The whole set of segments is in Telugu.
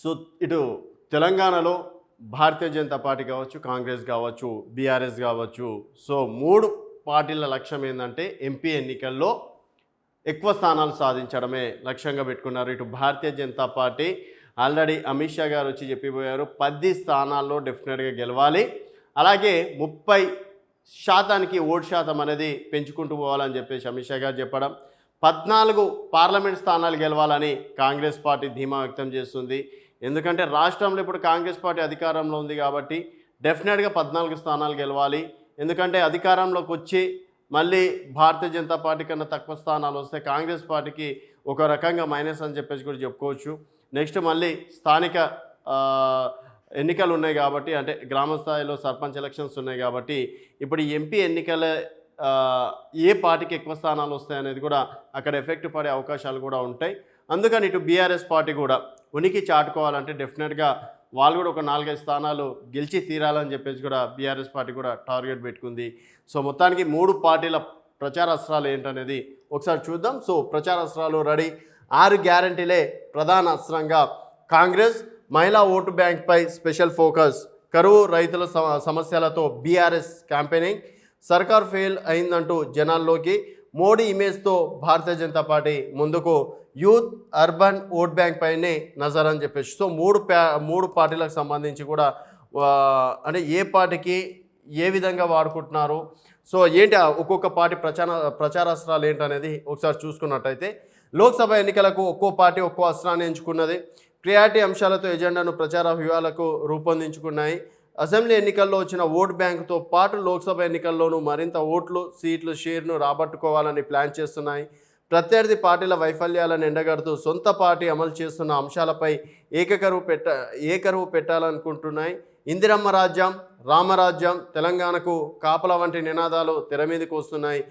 సో ఇటు తెలంగాణలో భారతీయ జనతా పార్టీ కావచ్చు కాంగ్రెస్ కావచ్చు బీఆర్ఎస్ కావచ్చు. సో మూడు పార్టీల లక్ష్యం ఏంటంటే ఎంపీ ఎన్నికల్లో ఎక్కువ స్థానాలు సాధించడమే లక్ష్యంగా పెట్టుకున్నారు ఇటు భారతీయ జనతా పార్టీ. ఆల్రెడీ అమిత్ షా గారు వచ్చి చెప్పిపోయారు పది స్థానాల్లో డెఫినెట్గా గెలవాలి. అలాగే ముప్పై శాతానికి ఓటు శాతం అనేది పెంచుకుంటూ పోవాలని చెప్పేసి అమిత్ షా గారు చెప్పడం పద్నాలుగు పార్లమెంట్ స్థానాలు గెలవాలని కాంగ్రెస్ పార్టీ ధీమా వ్యక్తం చేస్తుంది. ఎందుకంటే రాష్ట్రంలో ఇప్పుడు కాంగ్రెస్ పార్టీ అధికారంలో ఉంది కాబట్టి డెఫినెట్గా పద్నాలుగు స్థానాలు గెలవాలి. ఎందుకంటే అధికారంలోకి వచ్చి మళ్ళీ భారతీయ జనతా పార్టీ కన్నా తక్కువ స్థానాలు వస్తే కాంగ్రెస్ పార్టీకి ఒక రకంగా మైనస్ అని చెప్పేసి కూడా చెప్పుకోవచ్చు. నెక్స్ట్ మళ్ళీ స్థానిక ఎన్నికలు ఉన్నాయి కాబట్టి అంటే గ్రామ స్థాయిలో సర్పంచ్ ఎలక్షన్స్ ఉన్నాయి కాబట్టి ఇప్పుడు ఎంపీ ఎన్నికల ఏ పార్టీకి ఎక్కువ స్థానాలు వస్తాయి అనేది కూడా అక్కడ ఎఫెక్ట్ పడే అవకాశాలు కూడా ఉంటాయి. అందుకని ఇటు బీఆర్ఎస్ పార్టీ కూడా ఉనికి చాటుకోవాలంటే డెఫినెట్గా వాళ్ళు కూడా ఒక నాలుగైదు స్థానాలు గెలిచి తీరాలని చెప్పేసి కూడా బీఆర్ఎస్ పార్టీ కూడా టార్గెట్ పెట్టుకుంది. సో మొత్తానికి మూడు పార్టీల ప్రచార అస్త్రాలు ఏంటనేది ఒకసారి చూద్దాం. సో ప్రచార అస్త్రాలు రెడీ. ఆరు గ్యారంటీలే ప్రధాన అస్త్రంగా కాంగ్రెస్ మహిళా ఓటు బ్యాంక్పై స్పెషల్ ఫోకస్. కరువు రైతుల సమస్యలతో బీఆర్ఎస్ క్యాంపెయినింగ్. సర్కార్ ఫెయిల్ అయిందంటూ జనాల్లోకి మోడీ ఇమేజ్తో భారతీయ జనతా పార్టీ ముందుకు యూత్ అర్బన్ ఓట్ బ్యాంక్ పైనే నజర్ అని చెప్పేసి సో మూడు ప్యా మూడు పార్టీలకు సంబంధించి కూడా అంటే ఏ పార్టీకి ఏ విధంగా వాడుకుంటున్నారు? సో ఏంటి ఒక్కొక్క పార్టీ ప్రచార ప్రచారాస్త్రాలు ఏంటనేది ఒకసారి చూసుకున్నట్టయితే లోక్సభ ఎన్నికలకు ఒక్కో పార్టీ ఒక్కో అస్త్రాన్ని ఎంచుకున్నది క్రియాటి అంశాలతో ఎజెండాను ప్రచార వ్యూహాలకు రూపొందించుకున్నాయి. అసెంబ్లీ ఎన్నికల్లో వచ్చిన ఓట్ బ్యాంకుతో పాటు లోక్సభ ఎన్నికల్లోనూ మరింత ఓట్లు సీట్లు షేర్ను రాబట్టుకోవాలని ప్లాన్ చేస్తున్నాయి. ప్రత్యర్థి పార్టీల వైఫల్యాలను ఎండగడుతూ సొంత పార్టీ అమలు చేస్తున్న అంశాలపై ఏకకరువు పెట్ట ఏకరువు పెట్టాలనుకుంటున్నాయి. ఇందిరమ్మ రాజ్యం రామరాజ్యం తెలంగాణకు కాపల వంటి నినాదాలు తెర మీదకి వస్తున్నాయి.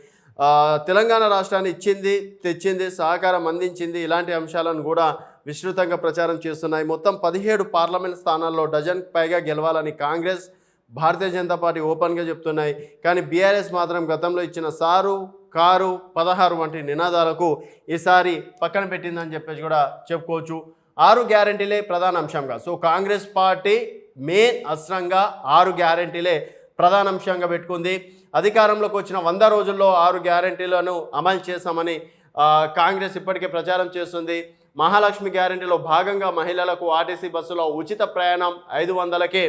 తెలంగాణ రాష్ట్రాన్ని ఇచ్చింది తెచ్చింది సహకారం అందించింది ఇలాంటి అంశాలను కూడా విస్తృతంగా ప్రచారం చేస్తున్నాయి. మొత్తం పదిహేడు పార్లమెంట్ స్థానాల్లో డజన్ పైగా గెలవాలని కాంగ్రెస్ భారతీయ జనతా పార్టీ ఓపెన్గా చెప్తున్నాయి. కానీ బీఆర్ఎస్ మాత్రం గతంలో ఇచ్చిన సారు కారు పదహారు వంటి నినాదాలకు ఈసారి పక్కన పెట్టిందని చెప్పేసి కూడా చెప్పుకోవచ్చు. ఆరు గ్యారంటీలే ప్రధాన అంశంగా. సో కాంగ్రెస్ పార్టీ మెయిన్ అస్త్రంగా ఆరు గ్యారంటీలే ప్రధాన అంశంగా పెట్టుకుంది. అధికారంలోకి వచ్చిన వంద రోజుల్లో ఆరు గ్యారంటీలను అమలు చేశామని కాంగ్రెస్ ఇప్పటికే ప్రచారం చేస్తుంది. మహాలక్ష్మి గ్యారంటీలో భాగంగా మహిళలకు ఆర్టీసీ బస్సులో ఉచిత ప్రయాణం ఐదు వందలకే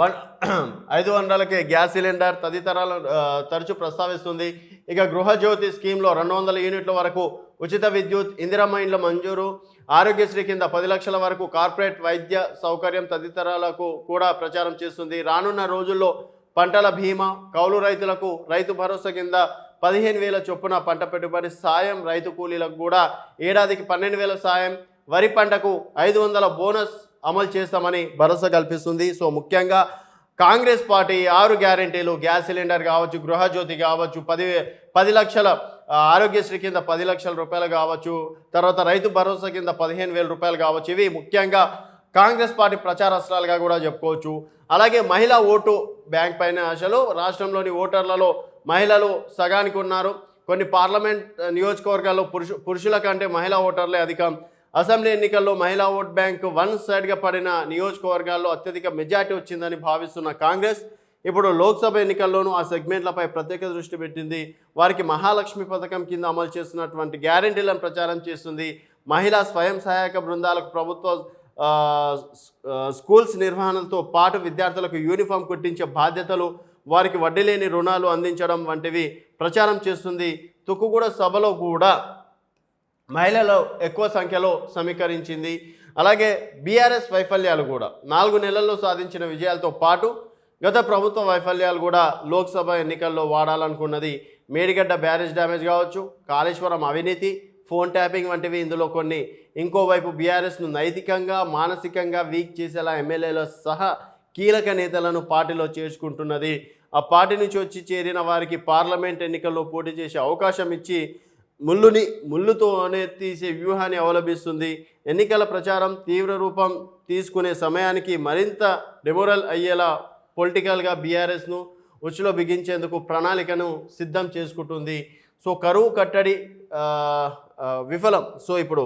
వన్ ఐదు వందలకే గ్యాస్ సిలిండర్ తదితరాలు తరచూ ప్రస్తావిస్తుంది. ఇక గృహజ్యోతి స్కీమ్లో రెండు వందల యూనిట్ల వరకు ఉచిత విద్యుత్ ఇందిరమ్మ ఇండ్ల మంజూరు ఆరోగ్యశ్రీ కింద పది లక్షల వరకు కార్పొరేట్ వైద్య సౌకర్యం తదితరాలకు కూడా ప్రచారం చేస్తుంది. రానున్న రోజుల్లో పంటల బీమా కౌలు రైతులకు రైతు భరోసా కింద పదిహేను వేల చొప్పున పంట పెట్టుబడి సాయం రైతు కూలీలకు కూడా ఏడాదికి పన్నెండు వేల సాయం. వరి పంటకు ఐదు వందల బోనస్ అమలు చేస్తామని భరోసా కల్పిస్తుంది. సో ముఖ్యంగా కాంగ్రెస్ పార్టీ ఆరు గ్యారెంటీలు గ్యాస్ సిలిండర్ కావచ్చు గృహజ్యోతి కావచ్చు పది పది లక్షల ఆరోగ్యశ్రీ కింద పది లక్షల రూపాయలు కావచ్చు తర్వాత రైతు భరోసా కింద పదిహేను వేల రూపాయలు కావచ్చు. ఇవి ముఖ్యంగా కాంగ్రెస్ పార్టీ ప్రచారాస్త్రాలుగా కూడా చెప్పుకోవచ్చు. అలాగే మహిళా ఓటు బ్యాంక్ పైన ఆశలు రాష్ట్రంలోని ఓటర్లలో మహిళలు సగానికి ఉన్నారు. కొన్ని పార్లమెంట్ నియోజకవర్గాల్లో పురుషు పురుషుల కంటే మహిళా ఓటర్లే అధికం. అసెంబ్లీ ఎన్నికల్లో మహిళా ఓట్ బ్యాంక్ వన్ సైడ్గా పడిన నియోజకవర్గాల్లో అత్యధిక మెజార్టీ వచ్చిందని భావిస్తున్న కాంగ్రెస్ ఇప్పుడు లోక్సభ ఎన్నికల్లోనూ ఆ సెగ్మెంట్లపై ప్రత్యేక దృష్టి పెట్టింది. వారికి మహాలక్ష్మి పథకం కింద అమలు చేస్తున్నటువంటి గ్యారంటీలను ప్రచారం చేస్తుంది. మహిళా స్వయం సహాయక బృందాలకు ప్రభుత్వ స్కూల్స్ నిర్వహణలతో పాటు విద్యార్థులకు యూనిఫామ్ కుట్టించే బాధ్యతలు వారికి వడ్డీ లేని రుణాలు అందించడం వంటివి ప్రచారం చేస్తుంది. తుక్కుగూడ సభలో కూడా మహిళలు ఎక్కువ సంఖ్యలో సమీకరించింది. అలాగే బీఆర్ఎస్ వైఫల్యాలు కూడా నాలుగు నెలల్లో సాధించిన విజయాలతో పాటు గత ప్రభుత్వ వైఫల్యాలు కూడా లోక్సభ ఎన్నికల్లో వాడాలనుకున్నది. మేడిగడ్డ బ్యారేజ్ డ్యామేజ్ కావచ్చు కాళేశ్వరం అవినీతి ఫోన్ ట్యాపింగ్ వంటివి ఇందులో కొన్ని. ఇంకోవైపు బీఆర్ఎస్ను నైతికంగా మానసికంగా వీక్ చేసేలా ఎమ్మెల్యేల సహా కీలక నేతలను పార్టీలో చేర్చుకుంటున్నది. ఆ పార్టీ నుంచి వచ్చి చేరిన వారికి పార్లమెంట్ ఎన్నికల్లో పోటీ చేసే అవకాశం ఇచ్చి ముళ్ళుని ముళ్ళుతోనే తీసే వ్యూహాన్ని అవలంబిస్తుంది. ఎన్నికల ప్రచారం తీవ్ర రూపం తీసుకునే సమయానికి మరింత డెమోరల్ అయ్యేలా పొలిటికల్గా బీఆర్ఎస్ను ఉచ్చులో బిగించేందుకు ప్రణాళికను సిద్ధం చేసుకుంటుంది. సో కరువు కట్టడి విఫలం. సో ఇప్పుడు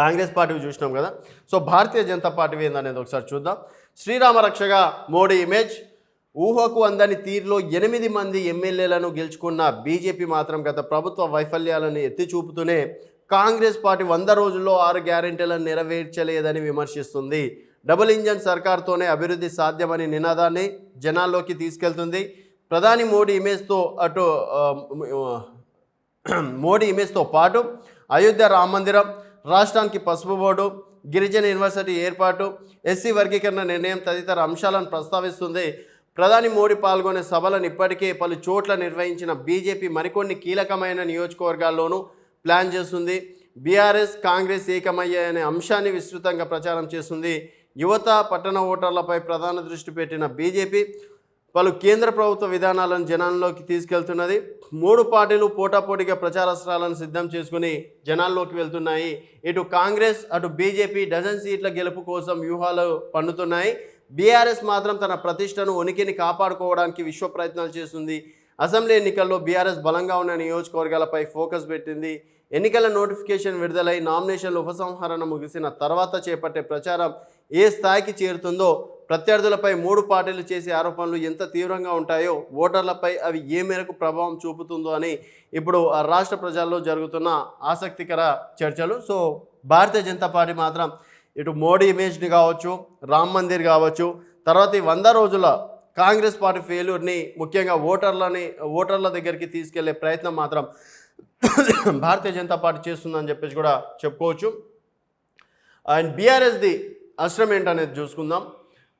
కాంగ్రెస్ పార్టీ చూసినాం కదా. సో భారతీయ జనతా పార్టీ ఏందనేది ఒకసారి చూద్దాం. శ్రీరామ రక్షగా మోడీ ఇమేజ్. ఊహకు అందని తీరులో ఎనిమిది మంది ఎమ్మెల్యేలను గెలుచుకున్న బీజేపీ మాత్రం గత ప్రభుత్వ వైఫల్యాలను ఎత్తి చూపుతూనే కాంగ్రెస్ పార్టీ వంద రోజుల్లో ఆరు గ్యారెంటీలను నెరవేర్చలేదని విమర్శిస్తుంది. డబుల్ ఇంజన్ సర్కార్తోనే అభివృద్ధి సాధ్యమని నినాదాన్ని జనాల్లోకి తీసుకెళ్తుంది. ప్రధాని మోడీ ఇమేజ్తో అటు మోడీ ఇమేజ్తో పాటు అయోధ్య రామ మందిరం రాష్ట్రానికి పసుపు బోర్డు గిరిజన యూనివర్సిటీ ఏర్పాటు ఎస్సీ వర్గీకరణ నిర్ణయం తదితర అంశాలను ప్రస్తావిస్తుంది. ప్రధాని మోడీ పాల్గొనే సభలను ఇప్పటికే పలు చోట్ల నిర్వహించిన బీజేపీ మరికొన్ని కీలకమైన నియోజకవర్గాల్లోనూ ప్లాన్ చేస్తుంది. బీఆర్ఎస్ కాంగ్రెస్ ఏకమయ్యాయనే అంశాన్ని విస్తృతంగా ప్రచారం చేస్తుంది. యువత పట్టణ ఓటర్లపై ప్రధాన దృష్టి పెట్టిన బీజేపీ పలు కేంద్ర ప్రభుత్వ విధానాలను జనాల్లోకి తీసుకెళ్తున్నది. మూడు పార్టీలు పోటాపోటీగా ప్రచారాస్త్రాలను సిద్ధం చేసుకుని జనాల్లోకి వెళ్తున్నాయి. ఇటు కాంగ్రెస్ అటు బీజేపీ డజన్ సీట్ల గెలుపు కోసం వ్యూహాలు పన్నుతున్నాయి బీఆర్ఎస్ మాత్రం తన ప్రతిష్టను ఉనికిని కాపాడుకోవడానికి విశ్వ ప్రయత్నాలు చేస్తుంది. అసెంబ్లీ ఎన్నికల్లో బీఆర్ఎస్ బలంగా ఉన్న నియోజకవర్గాలపై ఫోకస్ పెట్టింది. ఎన్నికల నోటిఫికేషన్ విడుదలై నామినేషన్ల ఉపసంహరణ ముగిసిన తర్వాత చేపట్టే ప్రచారం ఏ స్థాయికి చేరుతుందో ప్రత్యర్థులపై మూడు పార్టీలు చేసే ఆరోపణలు ఎంత తీవ్రంగా ఉంటాయో ఓటర్లపై అవి ఏ మేరకు ప్రభావం చూపుతుందో అని ఇప్పుడు ఆ రాష్ట్ర ప్రజల్లో జరుగుతున్న ఆసక్తికర చర్చలు. సో భారతీయ జనతా పార్టీ మాత్రం ఇటు మోడీ ఇమేజ్ని కావచ్చు రామ్ మందిర్ కావచ్చు తర్వాత ఈ వంద రోజుల కాంగ్రెస్ పార్టీ ఫెయిల్యూర్ని ముఖ్యంగా ఓటర్లని ఓటర్ల దగ్గరికి తీసుకెళ్ళే ప్రయత్నం మాత్రం భారతీయ జనతా పార్టీ చేస్తుందని చెప్పేసి కూడా చెప్పుకోవచ్చు. అండ్ బీఆర్ఎస్ది అస్త్రం ఏంటనేది చూసుకుందాం.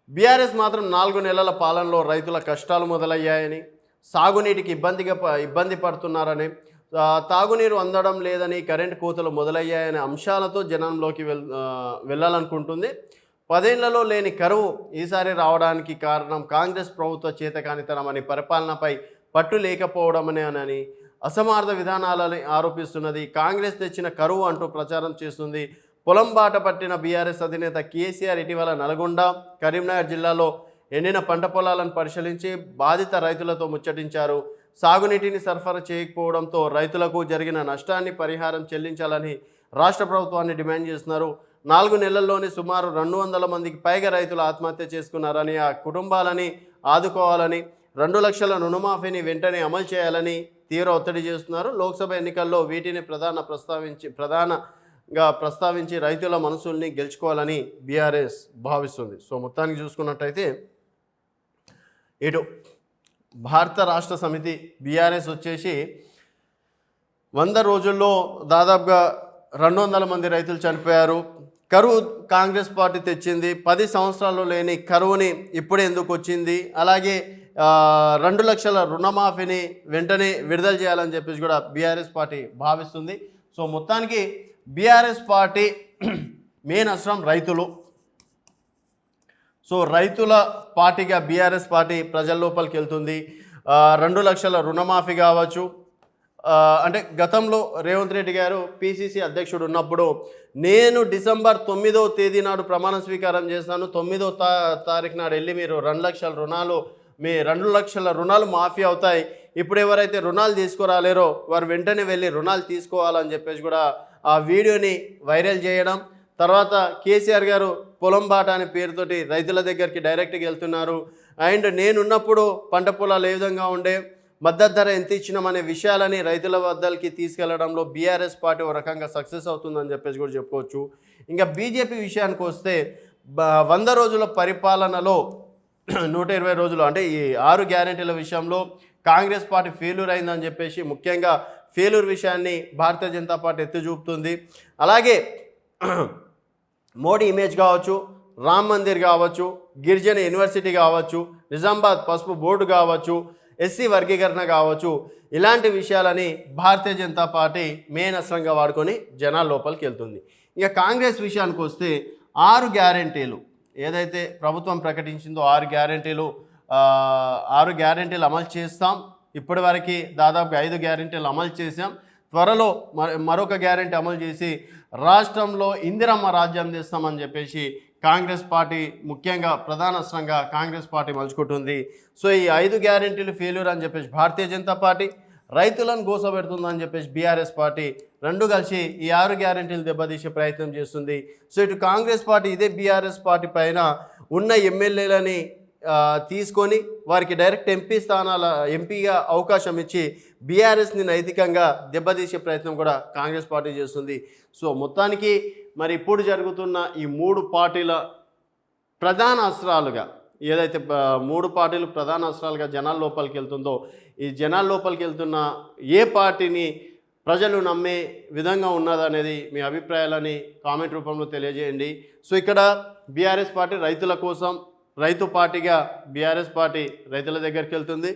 బీఆర్ఎస్ మాత్రం నాలుగు నెలల పాలనలో రైతుల కష్టాలు మొదలయ్యాయని సాగునీటికి ఇబ్బందిగా ప- ఇబ్బంది పడుతున్నారని తాగునీరు అందడం లేదని కరెంటు కోతలు మొదలయ్యాయనే అంశాలతో జనంలోకి వెల్ వెళ్ళాలనుకుంటుంది. పదేళ్ళలో లేని కరువు ఈసారి రావడానికి కారణం కాంగ్రెస్ ప్రభుత్వ చేతకానితనమని పరిపాలనపై పట్టు లేకపోవడమనే అని అసమార్థ విధానాలని ఆరోపిస్తున్నది. కాంగ్రెస్ తెచ్చిన కరువు అంటూ ప్రచారం చేస్తుంది పొలం బాట పట్టిన బీఆర్ఎస్ అధినేత కేసీఆర్ ఇటీవల నల్గొండ కరీంనగర్ జిల్లాలో ఎండిన పంట పొలాలను పరిశీలించి బాధిత రైతులతో ముచ్చటించారు. సాగునీటిని సరఫరా చేయకపోవడంతో రైతులకు జరిగిన నష్టాన్ని పరిహారం చెల్లించాలని రాష్ట్ర ప్రభుత్వాన్ని డిమాండ్ చేస్తున్నారు. నాలుగు నెలల్లోనే సుమారు రెండు వందల మందికి పైగా రైతులు ఆత్మహత్య చేసుకున్నారని ఆ కుటుంబాలని ఆదుకోవాలని రెండు లక్షల రుణమాఫీని వెంటనే అమలు చేయాలని తీవ్ర ఒత్తిడి చేస్తున్నారు. లోక్సభ ఎన్నికల్లో వీటిని ప్రధాన ప్రస్తావించి ప్రధాన గా ప్రస్తావించి రైతుల మనసుల్ని గెలుచుకోవాలని బీఆర్ఎస్ భావిస్తుంది. సో మొత్తానికి చూసుకున్నట్టయితే ఇటు భారత రాష్ట్ర సమితి బీఆర్ఎస్ వచ్చేసి వంద రోజుల్లో దాదాపుగా రెండు వందల మంది రైతులు చనిపోయారు. కరువు కాంగ్రెస్ పార్టీ తెచ్చింది. పది సంవత్సరాలు లేని కరువుని ఇప్పుడే ఎందుకు వచ్చింది? అలాగే రెండు లక్షల రుణమాఫీని వెంటనే విడుదల చేయాలని చెప్పేసి కూడా బీఆర్ఎస్ పార్టీ భావిస్తుంది. సో మొత్తానికి బీఆర్ఎస్ పార్టీ మెయిన్ అస్త్రం రైతులు. సో రైతుల పార్టీగా బీఆర్ఎస్ పార్టీ ప్రజల లోపలికి వెళ్తుంది. రెండు లక్షల రుణమాఫీ కావచ్చు. అంటే గతంలో రేవంత్ రెడ్డి గారు పిసిసి అధ్యక్షుడు ఉన్నప్పుడు నేను డిసెంబర్ తొమ్మిదో తేదీ నాడు ప్రమాణ స్వీకారం చేస్తాను తొమ్మిదో తా తారీఖు నాడు వెళ్ళి మీరు రెండు లక్షల రుణాలు మీ రెండు లక్షల రుణాలు మాఫీ అవుతాయి. ఇప్పుడు ఎవరైతే రుణాలు తీసుకురాలేరో వారు వెంటనే వెళ్ళి రుణాలు తీసుకోవాలని చెప్పేసి కూడా ఆ వీడియోని వైరల్ చేయడం. తర్వాత కేసీఆర్ గారు పొలం బాట అనే పేరుతోటి రైతుల దగ్గరికి డైరెక్ట్గా వెళ్తున్నారు. అండ్ నేనున్నప్పుడు పంట పొలాలు ఏ విధంగా ఉండే మద్దతు ధర ఎంత ఇచ్చినామనే విషయాలని రైతుల వద్దలకి తీసుకెళ్ళడంలో బీఆర్ఎస్ పార్టీ ఒక రకంగా సక్సెస్ అవుతుందని చెప్పేసి కూడా చెప్పుకోవచ్చు. ఇంకా బీజేపీ విషయానికి వస్తే వంద రోజుల పరిపాలనలో నూట ఇరవై రోజులు అంటే ఈ ఆరు గ్యారెంటీల విషయంలో కాంగ్రెస్ పార్టీ ఫెయిల్యూర్ అయిందని చెప్పేసి ముఖ్యంగా ఫెయిల్యూర్ విషయాన్ని భారతీయ జనతా పార్టీ ఎత్తి చూపుతుంది. అలాగే మోడీ ఇమేజ్ కావచ్చు రామ్ మందిర్ కావచ్చు గిరిజన యూనివర్సిటీ కావచ్చు నిజామాబాద్ పసుపు బోర్డు కావచ్చు ఎస్సీ వర్గీకరణ కావచ్చు ఇలాంటి విషయాలని భారతీయ జనతా పార్టీ మెయిన్ అస్త్రంగా వాడుకొని జనాల లోపలికి వెళ్తుంది. ఇక కాంగ్రెస్ విషయానికి వస్తే ఆరు గ్యారెంటీలు ఏదైతే ప్రభుత్వం ప్రకటించిందో ఆరు గ్యారెంటీలు ఆరు గ్యారెంటీలు అమలు చేస్తాం. ఇప్పటివరకు దాదాపు ఐదు గ్యారెంటీలు అమలు చేశాం. త్వరలో మరొక గ్యారెంటీ అమలు చేసి రాష్ట్రంలో ఇందిరమ్మ రాజ్యం తెస్తామని చెప్పేసి కాంగ్రెస్ పార్టీ ముఖ్యంగా ప్రధాన కాంగ్రెస్ పార్టీ మలుచుకుంటుంది. సో ఈ ఐదు గ్యారెంటీలు ఫెయిల్యూర్ అని చెప్పేసి భారతీయ జనతా పార్టీ రైతులను గోసపెడుతుందని చెప్పేసి బీఆర్ఎస్ పార్టీ రెండు కలిసి ఈ ఆరు గ్యారంటీలు దెబ్బతీసే ప్రయత్నం చేస్తుంది. సో ఇటు కాంగ్రెస్ పార్టీ ఇదే బీఆర్ఎస్ పార్టీ పైన ఉన్న ఎమ్మెల్యేలని తీసుకొని వారికి డైరెక్ట్ ఎంపీ స్థానాల ఎంపీగా అవకాశం ఇచ్చి బీఆర్ఎస్ని నైతికంగా దెబ్బతీసే ప్రయత్నం కూడా కాంగ్రెస్ పార్టీ చేస్తుంది. సో మొత్తానికి మరి ఇప్పుడు జరుగుతున్న ఈ మూడు పార్టీల ప్రధాన అస్త్రాలుగా ఏదైతే మూడు పార్టీలు ప్రధాన అస్త్రాలుగా జనాల లోపలికి వెళ్తుందో ఈ జనాల లోపలికి వెళ్తున్న ఏ పార్టీని ప్రజలు నమ్మే విధంగా ఉన్నదనేది మీ అభిప్రాయాలని కామెంట్ రూపంలో తెలియజేయండి. సో ఇక్కడ బీఆర్ఎస్ పార్టీ రైతుల కోసం రైతు పార్టీగా బీఆర్ఎస్ పార్టీ రైతుల దగ్గరికి వెళ్తుంది.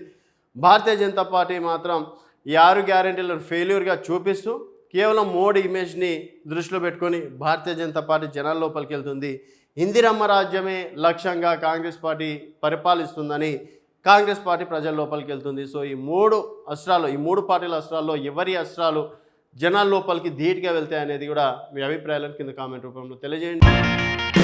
భారతీయ జనతా పార్టీ మాత్రం ఈ ఆరు గ్యారంటీలను ఫెయిల్యూర్గా చూపిస్తూ కేవలం మోడీ ఇమేజ్ని దృష్టిలో పెట్టుకొని భారతీయ జనతా పార్టీ జనాల లోపలికి వెళ్తుంది. ఇందిరమ్మ రాజ్యమే లక్ష్యంగా కాంగ్రెస్ పార్టీ పరిపాలిస్తుందని కాంగ్రెస్ పార్టీ ప్రజల లోపలికి వెళ్తుంది. సో ఈ మూడు అస్త్రాలు ఈ మూడు పార్టీల అస్త్రాల్లో ఎవరి అస్త్రాలు జనాల లోపలికి ధీటుగా వెళ్తాయి అనేది కూడా మీ అభిప్రాయాలను కింద కామెంట్ రూపంలో తెలియజేయండి.